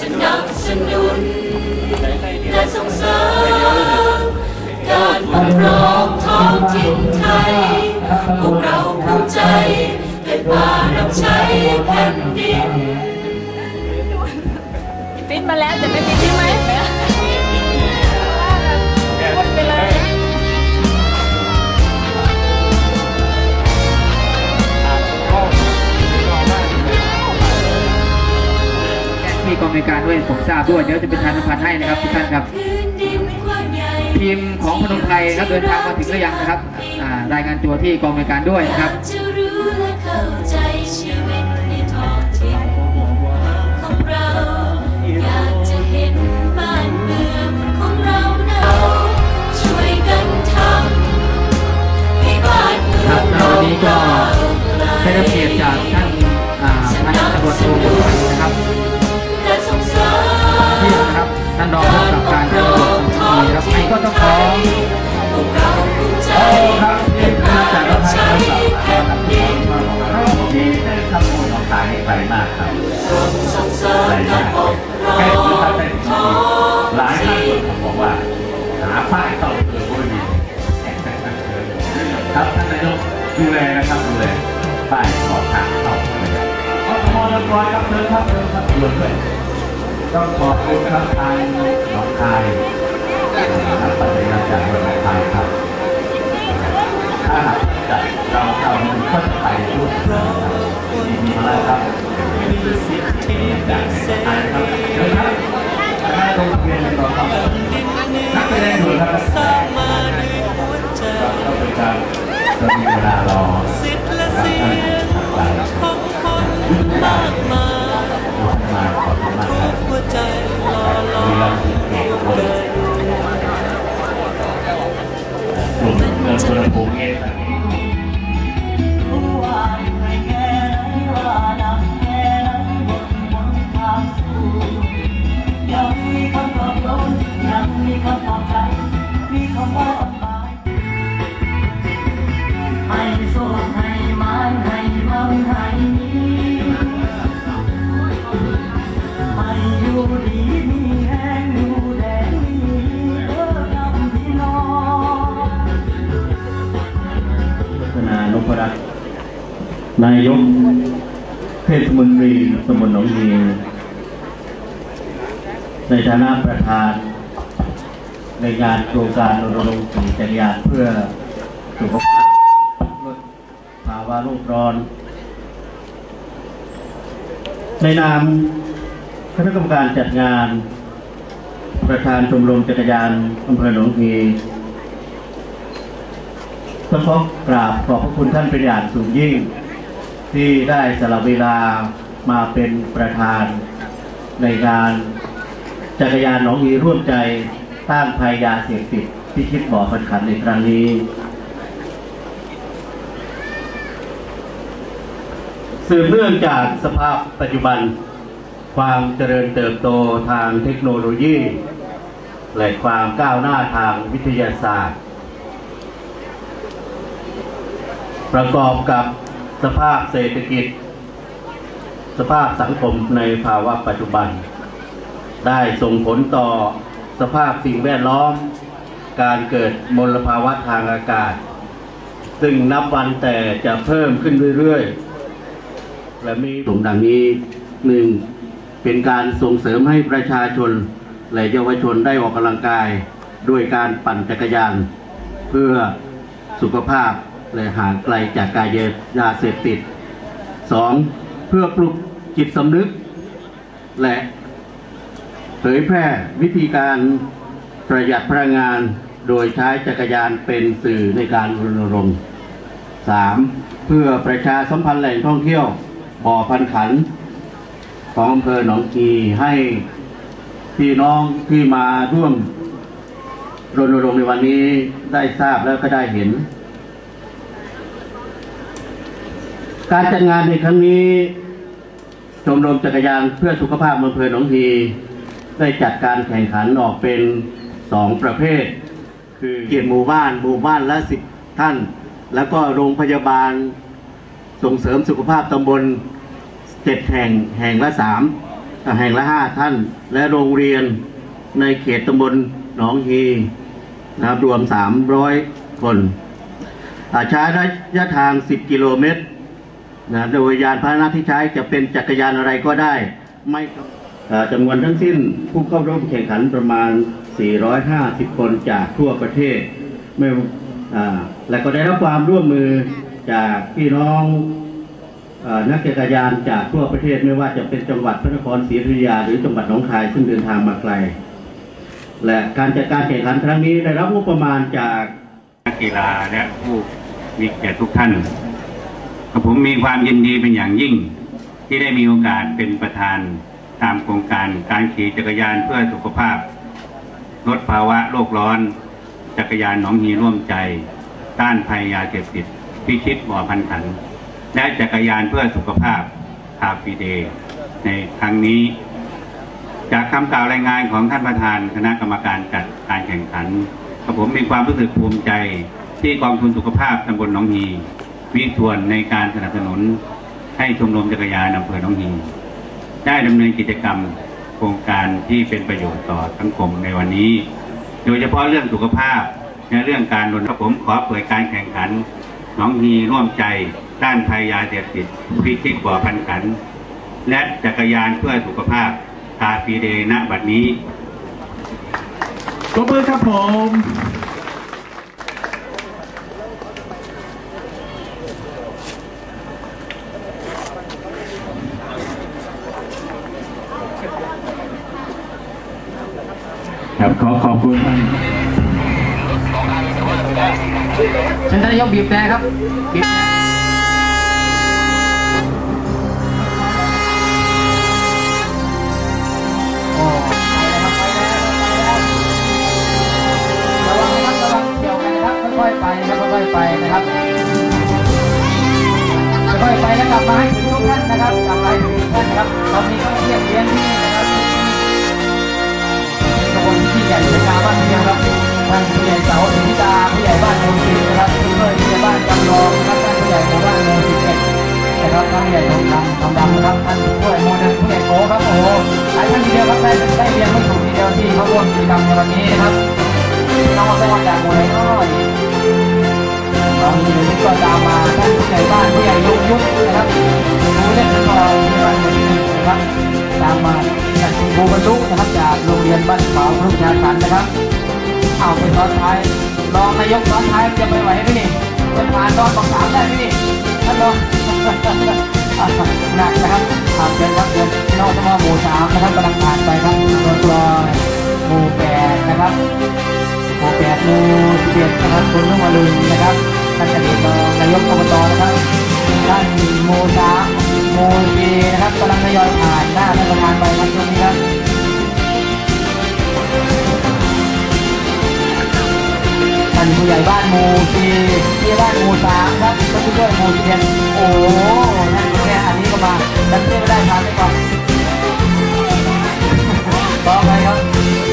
สนับสนุน และส่งเสริมการปกครองท้องถิ่นไทย พวกเราภูมิใจเป็นภารับใช้แผ่นดินฟินมาแล้วแต่ไม่ฟินใช่ไหม ที่กองในการด้วยผมทราบด้วยเดี๋ยวจะเป็นทานพันธ์ให้นะครับทุกท่านครับทีมของพนมไพรครับเดินทางมาถึงหรือยังนะครับรายงานตัวที่กองในการด้วยนะครับจะรู้และเข้าใจชีวิตในท้องถิ่นของเราอยากจะเห็นบ้านเมืองของเราเราช่วยกันทำให้บ้านเมืครับวันนี้ก็ได้รับเกียรติจากท่านอ่าพันตำรวจโทนะครับานรองผู้กำกับการตำรวจทางทีครับไอ้ก็ต้องขอพวกเราภูมิใจเป็นภารับใช้แผ่นดินที่ได้ทำบุญของตายให้ไกลมากครับส่งเสริมและปกแค่พื้นงทางเป็นที่หลายท่านคนบอกว่าหาป้ายต่อเกิดบริเวณครับท่านนายกดูแลนะครับดูแลป้ายขอบทางเข้านะครับขอสมเรียบร้อยครับเชิญครับเชิญครับด่วนด้วย ต้องขอบคุณครับทางหนองคายนะครับปัจจัยจของหนองคายครับ ถ้าหากจัดเราเรามันก็จะไปด้วยนะครับดีมาแล้วครับจากในไทยครับเชิญครับคณะลงทะเบียนรอครับนักแสดงด่วนครับเราต้องเป็นการจะมีเวลารอกับท่านทางการของ นายก เทศมนตรีตำบลหนองฮีในฐานะประธาน ในงานโครงการรณรงค์ขี่จักรยานเพื่อสุขภาพลดภาวะโลกร้อน ในนามคณะกรรมการจัดงาน ประธานชมรมจักรยานอำเภอหนองฮีต้องขอกราบขอบพระคุณท่านเป็นอย่างสูงยิ่ง ที่ได้สละเวลามาเป็นประธานในงานจักรยานหนองฮีร่วมใจต้านภัยยาเสพติดที่คิดบ่อพันขันในครั้งนี้ สืบเนื่องจากสภาพปัจจุบัน ความเจริญเติบโตทางเทคโนโลยี และความก้าวหน้าทางวิทยาศาสตร์ ประกอบกับ สภาพเศรษฐกิจ สภาพสังคมในภาวะปัจจุบัน ได้ส่งผลต่อสภาพสิ่งแวดล้อม การเกิดมลภาวะทางอากาศ ซึ่งนับวันแต่จะเพิ่มขึ้นเรื่อยๆ และมีหลงดังนี้หนึ่งเป็นการส่งเสริมให้ประชาชนและเยาวชนได้ออกกำลังกาย ด้วยการปั่นจักรยาน เพื่อสุขภาพ และห่างไกลจากกายยาเสพติด 2. เพื่อปลุกจิตสำนึก และเผยแพร่วิธีการประหยัดพลังงานโดยใช้จักรยานเป็นสื่อในการรณรงค์ 3. เพื่อประชาสัมพันธ์แหล่งท่องเที่ยวบ่อพันขัน ของอำเภอหนองกีให้พี่น้องที่มาร่วมรณรงค์ในวันนี้ได้ทราบแล้วก็ได้เห็น การจัดงานในครั้งนี้ ชมรมจักรยานเพื่อสุขภาพอำเภอหนองฮีได้จัดการแข่งขันออกเป็นสองประเภท คือเกียรติหมู่บ้านหมู่บ้านละสิบท่าน แล้วก็โรงพยาบาลส่งเสริมสุขภาพตำบลเจ็ดแห่งแห่งละสามแห่งละห้าท่าน และโรงเรียนในเขตตำบลหนองฮีนะครับรวม 300 คนอาใช้ระยะทาง 10 กิโลเมตร นะโดยยานพาหนะที่ใช้จะเป็นจักรยานอะไรก็ได้ ไม่จำนวนทั้งสิ้นผู้เข้าร่วมแข่งขันประมาณ 450 คนจากทั่วประเทศไม่และก็ได้รับความร่วมมือจากพี่น้องอนักจักรยานจากทั่วประเทศไม่ว่าจะเป็นจังหวัดพระนครศรีอยุธยาหรือจังหวัดหนองคายซึ่งเดินทางมาไกล และการจัดการแข่งขันครั้งนี้ได้รับงบประมาณจากนักกีฬาและผู้มีเกียรติทุกท่าน ผมมีความยินดีเป็นอย่างยิ่ง ที่ได้มีโอกาสเป็นประธานตามโครงการการขี่จักรยานเพื่อสุขภาพ ลดภาวะโลกร้อน จักรยานหนองฮีร่วมใจ ต้านภัยยาเสพติด พิชิตบ่อพันขัน และจักรยานเพื่อสุขภาพคาฟีเดย์ในครั้งนี้ จากคำกล่าวรายงานของท่านประธานคณะกรรมการจัดการแข่งขันผมมีความรู้สึกภูมิใจที่กองทุนสุขภาพตำบลหนองฮี มีส่วนในการสนับสนุนให้ชมรมจักรยานอำเภอหนองฮีได้ดำเนินกิจกรรมโครงการที่เป็นประโยชน์ต่อสังคมในวันนี้ โดยเฉพาะเรื่องสุขภาพและเรื่องการรณรงค์ผมขอเปิดการแข่งขันหนองฮีร่วมใจด้านภัยยาเสพติดพิชิตบ่อพันขัน และจักรยานเพื่อสุขภาพคาฟีเดย์ณบัดนี้ปรบมือครับผม ครับขอขอบ คุณท่านเชิญท่านยกบีบแต่ครับบีบแต่โอ้ไปแล้วครับไปแล้วระวังนะครับระวังเกี่ยวกันนะครับค่อยๆไปนะครับค่อยๆไปนะครับค่อยๆไปแล้วกลับมาให้ถึงทุกท่านนะครับกลับมาให้ถึงทุกท่านนะครับเรามีต้องเยี่ยมเยียนที่ ญ่สกาบ้านเพียงครับท่านผู้ใหญ่เสาสินิตาผู้ใหญ่บ้านหมู่สิบนะครับผู้ช่วยผู้ใหญ่บ้านจำลองนะครับท่านผู้ใหญ่หมู่บ้านหมู่สิบเอ็ดนะครับท่านผู้ใหญ่ทองคำทองดำนะครับท่านผู้ใหญ่หมู่หนึ่งผู้ใหญ่โกครับโอ้โหหลายท่านทีเดียวครับได้ได้เรียนไม่ถูกทีเดียวที่เขาร่วมกิจกรรมในวันนี้นะครับน้องมาสมัครจากหมู่ไหนก็ดีเรามีที่ก็ตามมาท่านผู้ใหญ่บ้านผู้ใหญ่ลุงยุทธนะครับผู้เล่นฟุตบอลที่บ้านหมู่ที่หนึ่งนะครับ ตามมาจากคุณครูบรรลุนะครับจากโรงเรียนบ้านขาวรุ่งชาสันนะครับ เอาไปซ้อนท้ายรองนายกซ้อนท้ายจะไปไหวไหมนี่จะผ่านรอบสองสามได้ไหมนี่ท่านรองหนักนะครับผ่านเชิญครับเชิญพี่น้องสมอหมู่สามนะครับกำลังผ่านไปครับรถรอยหมู่แปดนะครับหมู่แปดหมู่สิบเอ็ดนะครับคุณลุงมาลุนนะครับท่านอดีตรองนายกอบตนะครับท่านหมู่สาม มูดีนะครับกำลังทยอยผ่านหน้าท่านประธานไปครับช่วงนี้ครับท่านผู้ใหญ่บ้านมูลีที่บ้านมูสามครับท่านผู้ช่วยหมู่สิบเอ็ดโอ้โหนั่นแค่อันนี้ก็มาดันเต้ไม่ได้ทานไปก่อนต่อไปครับ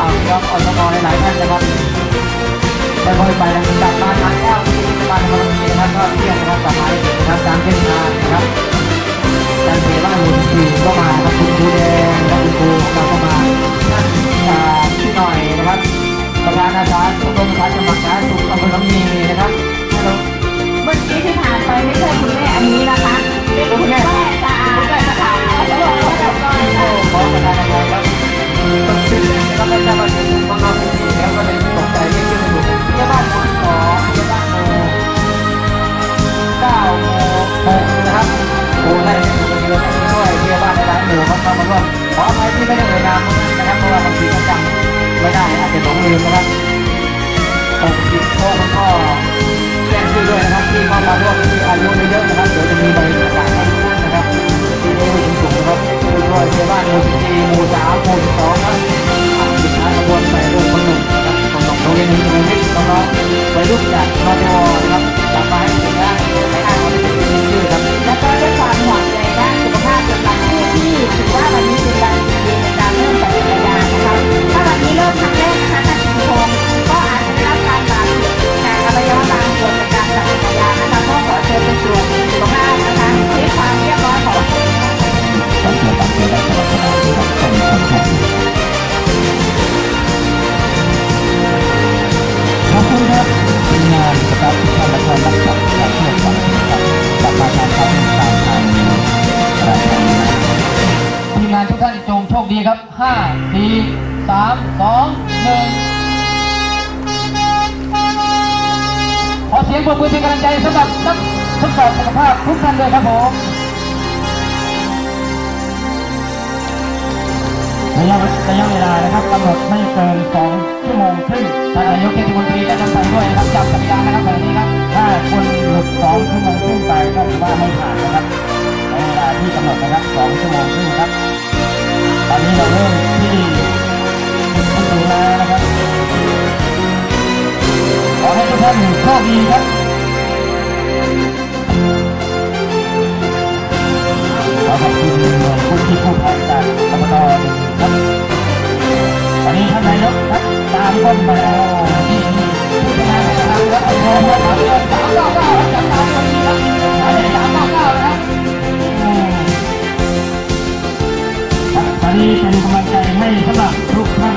อ้าวครับอสมหลายๆท่านนะครับค่อยๆไปนะครับกลับมาทางแก้วที่บ้านพลังมีนะครับก็เที่ยงนะครับกลับมาให้ถึงนะครับตามเส้นทางนะครับ การเสียบ้านหมู่สี่ก็มาครับคุณครูแดงนะครับคุณครูของเราก็มาท่านอ่าพี่หน่อยนะครับประธานอาสาชมรมอาสาสมัครสาธารณสุขอำเภอลำนีนะครับฮัลโหลเมื่อกี้ที่ผ่านไปไม่ใช่คุณแม่อันนี้นะคะเป็นคุณแม่สะอาดคุณแม่สะอาดเขาบอกว่าแบบก่อนโอ้ขอประธานอภัยครับต้องชื่อแล้วไม่ทราบว่าถึงบางเราที่นี่ เข้ามาร่วมขออภัยที่ไม่ได้เอ่ยนามนะครับเพราะว่าบางทีก็จำไม่ได้อาจจะหลงลืมนะครับหกสิบโค้งก็แจ้งชื่อด้วยนะครับที่เข้ามาร่วมที่อายุเยอะๆนะครับเดี๋ยวจะมีใบประกาศให้ทุกท่านนะครับที่อายุสูงครับผู้ช่วยเจ้าบ้านหมู่สิบสี่หมู่สามหมู่สิบสองครับสิบห้าขบวนไปรุ่นคนหนุ่มนะครับคนหนุ่มโรงเรียนหนึ่งหนึ่งวิทย์น้องๆวัยรุ่นจากนอตวนะครับ สี่สามสองหนึ่งขอเสียงปรบมือเป็นกำลังใจสำหรับนักทดสอบสุขภาพทุกท่านด้วยครับผมระยะระยะเวลานะครับกำหนดไม่เกิน 2 ชั่วโมงครึ่งท่านนายกเทศมนตรีได้นำไปด้วยนะครับจับสัญญาณนะครับแบบนี้ครับถ้าคนหลุด 2 ชั่วโมงครึ่งไปก็ถือว่าไม่ผ่านนะครับในเวลาที่กำหนดนะครับ 2 ชั่วโมงครึ่งครับ ขอขอบคุณหน่วยกู้ชีพกู้ภัยจากอบตหนึ่งครับวันนี้ท่านนายกครับตามต้นไปเอาที่ผู้ชนะนะครับแล้วก็โทรมาถามเรื่องสามเก้าเก้าจากตามคนนี้ครับอันนี้สามเก้าเก้านะครับอืมครับตอนนี้เป็นกำลังใจให้สำหรับทุกท่าน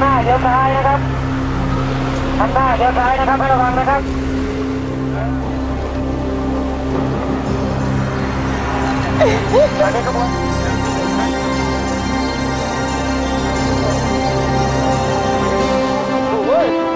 หน้าเดี๋ยวซ้ายนะครับข้างหน้าเดี๋ยวซ้ายนะครับให้ระวังนะครับอันนี้ขบวนโอ้ย